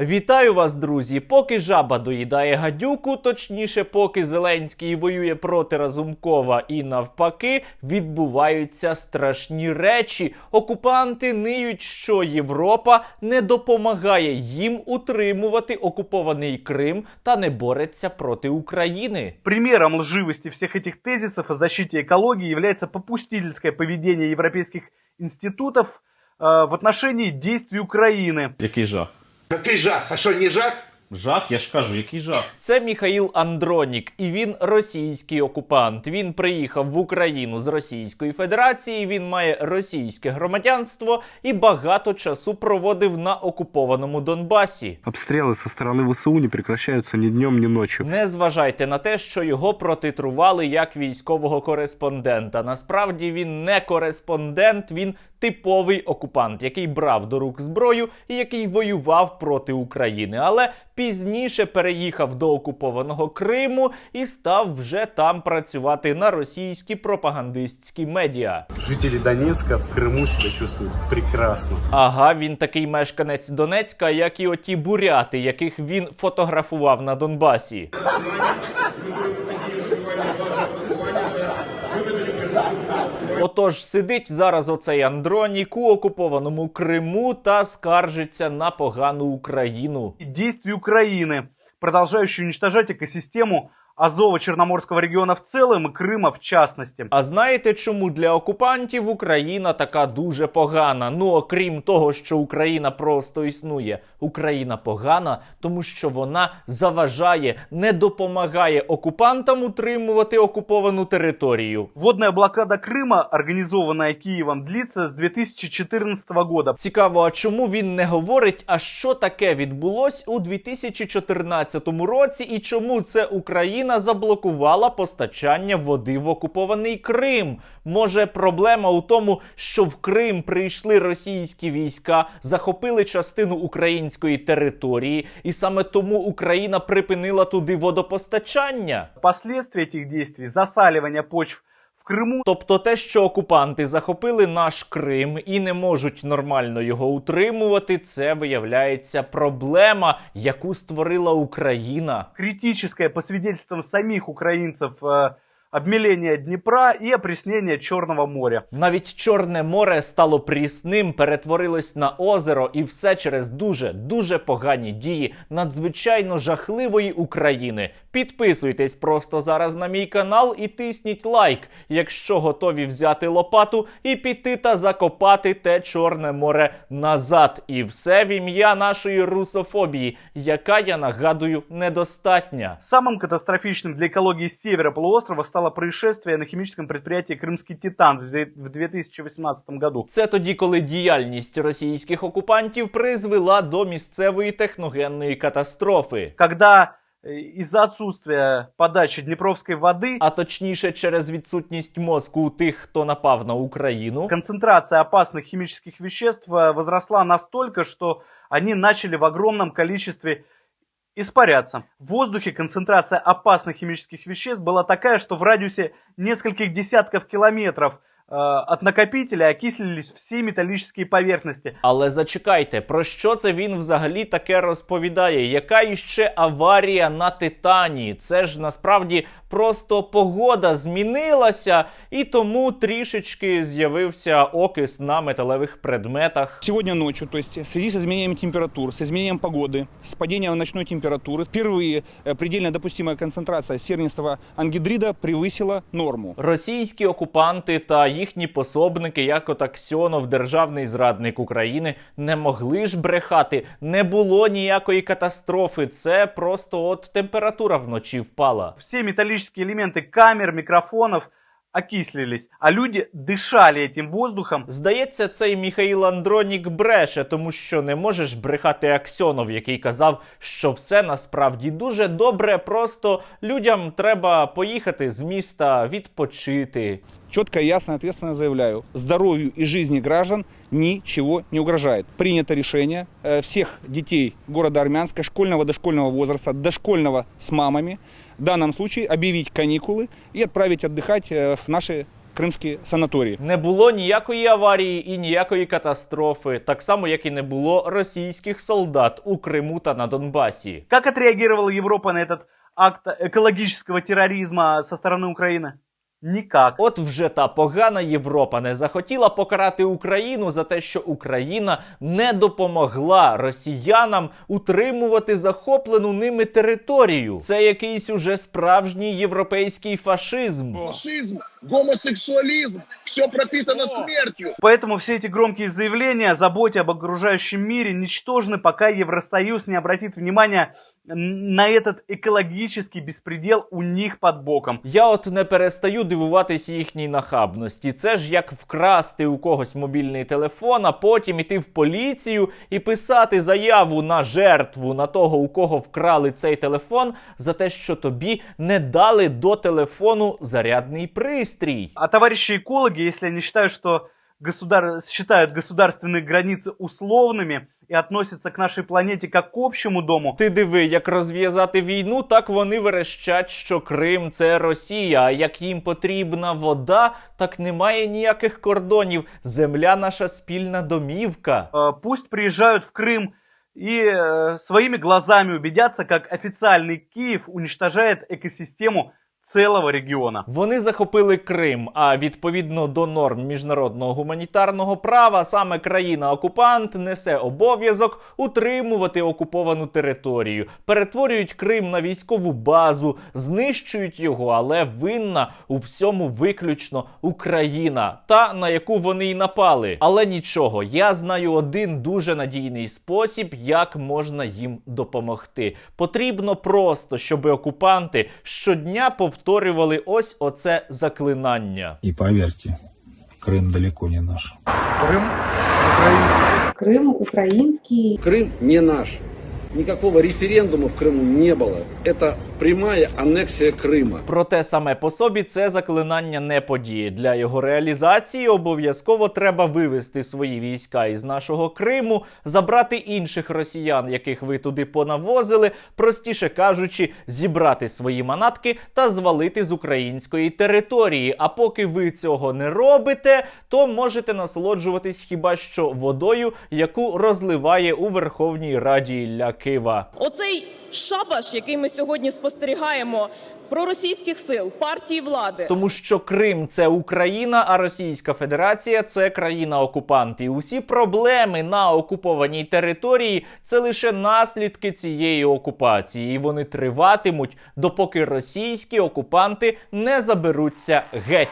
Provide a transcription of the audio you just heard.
Вітаю вас, друзі! Поки жаба доїдає гадюку, точніше, поки Зеленський воює проти Разумкова і навпаки, відбуваються страшні речі. Окупанти ниють, що Європа не допомагає їм утримувати окупований Крим та не бореться проти України. Примером лживости всех этих тезисов о защите экологии является попустительское поведение европейских институтов э, в отношении действий Украины. Який жах? Какой жах? А что, не жах? Жах, я ж кажу, який жах. Це Міхаїл Андронік, і він російський окупант. Він приїхав в Україну з Російської Федерації. Він має російське громадянство і багато часу проводив на окупованому Донбасі. Обстрелы со стороны ВСУ не прекращаются ни днем, ни ночью. Не зважайте на те, що його протитрували як військового кореспондента. Насправді він не кореспондент, він типовий окупант, який брав до рук зброю і який воював проти України, але пізніше переїхав до окупованого Криму і став вже там працювати на російські пропагандистські медіа. Жители Донецка в Крыму себя чувствуют прекрасно. Ага, він такий мешканець Донецька, як і оті буряти, яких він фотографував на Донбасі. Отож, сидить зараз оцей Андронік у окупованому Криму та скаржиться на погану Україну. Дійстві України, продолжающие уничтожать экосистему Азово-Черноморского региона в целом и Крыма в частности. А знаєте, чому для окупантів Україна така дуже погана? Ну окрім того, що Україна просто існує. Україна погана, тому що вона заважає, не допомагає окупантам утримувати окуповану територію. Водная блокада Крыма, организованная Киевом, длится с 2014 года. Цікаво, а чому він не говорить, а що таке відбулось у 2014 році, і чому це Україна заблокувала постачання води в окупований Крим? Може, проблема у тому, що в Крим прийшли російські війська, захопили частину української території, і саме тому Україна припинила туди водопостачання? Послідстві цих дій засалювання почв в Крыму, Тобто те, що окупанти захопили наш Крим і не можуть нормально його утримувати, це виявляється проблема, яку створила Україна. Критичне по свидетельствам самих українців. э, обмеление Днепра и опреснение Черного моря. Навіть Чорне море стало прісним, перетворилось на озеро, і все через дуже дуже погані дії надзвичайно жахливої України. Підписуйтесь просто зараз на мій канал і тисніть лайк, якщо готові взяти лопату і піти та закопати те Чорне море назад. І все в ім'я нашої русофобії, яка я нагадую недостатня. Самым катастрофичным для экологии севера полуострова стало происшествие на химическом предприятии «Крымский Титан» в две- в 2018 году. Це тоді, коли діяльність російських окупантів призвела до місцевої техногенної катастрофи. Когда э, из-за отсутствия подачи Днепровской воды А точніше, через відсутність мозку у тих, хто напав на Україну. концентрация опасных химических веществ э, возросла настолько, что они начали в огромном количестве испаряться. В воздухе концентрация опасных химических веществ была такая, что в радиусе нескольких десятков километров э, от накопителя окислились все металлические поверхности. Але зачекайте, про що це він взагалі таке розповідає? Яка іще аварія на Титані? Це ж насправді просто погода змінилася, і тому трішечки з'явився окис на металевих предметах. Сегодня ночью, то есть в связи с изменением температур, с изменением погоды, с падением ночной температуры, впервые э, предельно допустимая концентрация сернистого ангидрида превысила норму. Російські окупанти та їхні пособники, як от Аксьонов, державний зрадник України, не могли ж брехати. Не було ніякої катастрофи. Це просто от температура вночі впала. Все металлические элементы камер, микрофонов окислились, а люди дышали этим воздухом. Здається, цей Міхаїл Андронік бреше, тому що не можеш брехати Аксьонов, який казав, що все насправді дуже добре. Просто людям треба поїхати з міста відпочити. Четко и ясно и ответственно заявляю, здоровью и жизни граждан ничего не угрожает. Принято решение э, всех детей города Армянска, школьного дошкольного возраста, дошкольного с мамами, в данном случае объявить каникулы и отправить отдыхать э, в наши крымские санатории. Не було ніякої аварії і ніякої катастрофи, так само як і не було російських солдат у Криму та на Донбасі. Как отреагировала Европа на этот акт экологического терроризма со стороны Украины? Никак. От вже та погана Європа не захотіла покарати Україну за те, що Україна не допомогла росіянам утримувати захоплену ними територію. Це якийсь уже справжній європейський фашизм. фашизм, гомосексуализм, все пропитано смертью. Поэтому все эти громкие заявления о заботе об окружающем мире ничтожны, пока Евросоюз не обратит внимания на этот экологический беспредел у них под боком. Я от не перестаю дивуватись їхній нахабності. Це ж як вкрасти у когось мобільний телефон, а потім іти в поліцію і писати заяву на жертву на того, у кого вкрали цей телефон, за те, що тобі не дали до телефону зарядний пристрій. А товарищи экологи, если они считают, что государ... считают государственные границы условными и относятся к нашей планете как к общему дому, Ти диви, як розв'язати війну, так вони верещать, що Крим це Росія. А як їм потрібна вода, так немає ніяких кордонів. Земля наша спільна домівка. э, пусть приезжают в Крым и э, своими глазами убедятся, как официальный Киев уничтожает экосистему целого региона. Вони захопили Крим. А відповідно до норм міжнародного гуманітарного права, саме країна-окупант несе обов'язок утримувати окуповану територію, перетворюють Крим на військову базу, знищують його, але винна у всьому виключно Україна, та на яку вони й напали. Але нічого, я знаю один дуже надійний спосіб, як можна їм допомогти. Потрібно просто, щоб окупанти щодня повторювали ось оце заклинання. И поверьте, Крым далеко не наш. Крым украинский. Крым не наш. Никакого референдума в Крыму не было. Это прямая аннексия Крыма. Проте саме по собі це заклинання не подіє. Для його реалізації обов'язково треба вивести свої війська із нашого Криму, забрати інших росіян, яких ви туди понавозили, простіше кажучи, зібрати свої манатки та звалити з української території. А поки ви цього не робите, то можете насолоджуватись хіба що водою, яку розливає у Верховній Раді Ілля Кива. Оцей шабаш, який ми сьогодні спостерігаємо проросійських сил, партії влади, Тому що Крим це Україна, а Російська Федерація це країна-окупант. І усі проблеми на окупованій території це лише наслідки цієї окупації. І вони триватимуть, допоки російські окупанти не заберуться геть.